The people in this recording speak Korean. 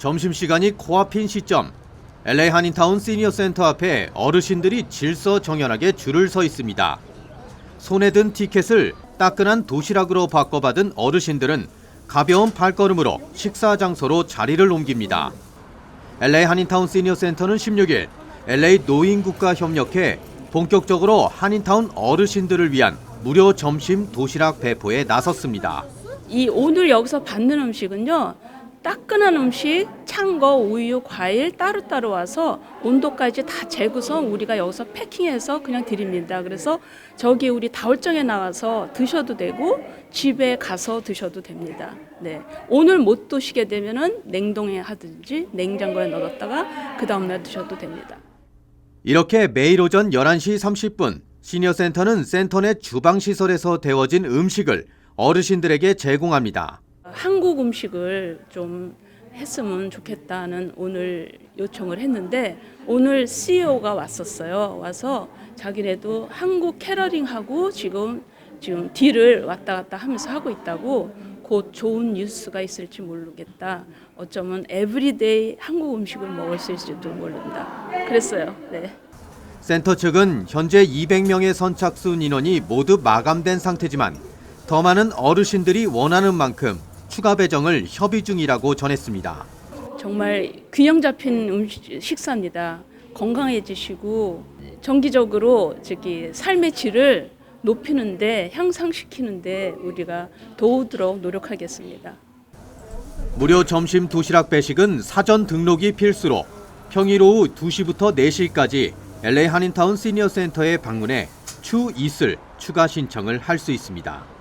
점심시간이 코앞인 시점. LA 한인타운 시니어 센터 앞에 어르신들이 질서정연하게 줄을 서 있습니다. 손에 든 티켓을 따끈한 도시락으로 바꿔받은 어르신들은 가벼운 발걸음으로 식사 장소로 자리를 옮깁니다. LA 한인타운 시니어 센터는 16일 LA 노인국가 협력회 본격적으로 한인타운 어르신들을 위한 무료 점심 도시락 배포에 나섰습니다. 이 오늘 여기서 받는 음식은요. 따끈한 음식, 찬 거, 우유, 과일 따로따로 와서 온도까지 다 재고서 우리가 여기서 패킹해서 그냥 드립니다. 그래서 저기 우리 다월정에 나가서 드셔도 되고 집에 가서 드셔도 됩니다. 네. 오늘 못 드시게 되면은 냉동에 하든지 냉장고에 넣었다가 그 다음 날 드셔도 됩니다. 이렇게 매일 오전 11시 30분 시니어 센터는 센터 내 주방 시설에서 데워진 음식을 어르신들에게 제공합니다. 한국 음식을 좀 했으면 좋겠다는 오늘 요청을 했는데 오늘 CEO가 왔었어요. 와서 자기네도 한국 캐러링하고 지금 지금 딜을 왔다 갔다 하면서 하고 있다고 곧 좋은 뉴스가 있을지 모르겠다. 어쩌면 에브리데이 한국 음식을 먹을 수 있을지도 모른다. 그랬어요. 네. 센터 측은 현재 200명의 선착순 인원이 모두 마감된 상태지만 더 많은 어르신들이 원하는 만큼 추가 배정을 협의 중이라고 전했습니다. 정말 균형 잡힌 음식 식사입니다. 건강해지시고 정기적으로 저기 삶의 질을 높이는데 향상시키는데 우리가 도우도록 노력하겠습니다. 무료 점심 도시락 배식은 사전 등록이 필수로 평일 오후 2시부터 4시까지 LA 한인타운 시니어 센터에 방문해 추 이슬 추가 신청을 할 수 있습니다.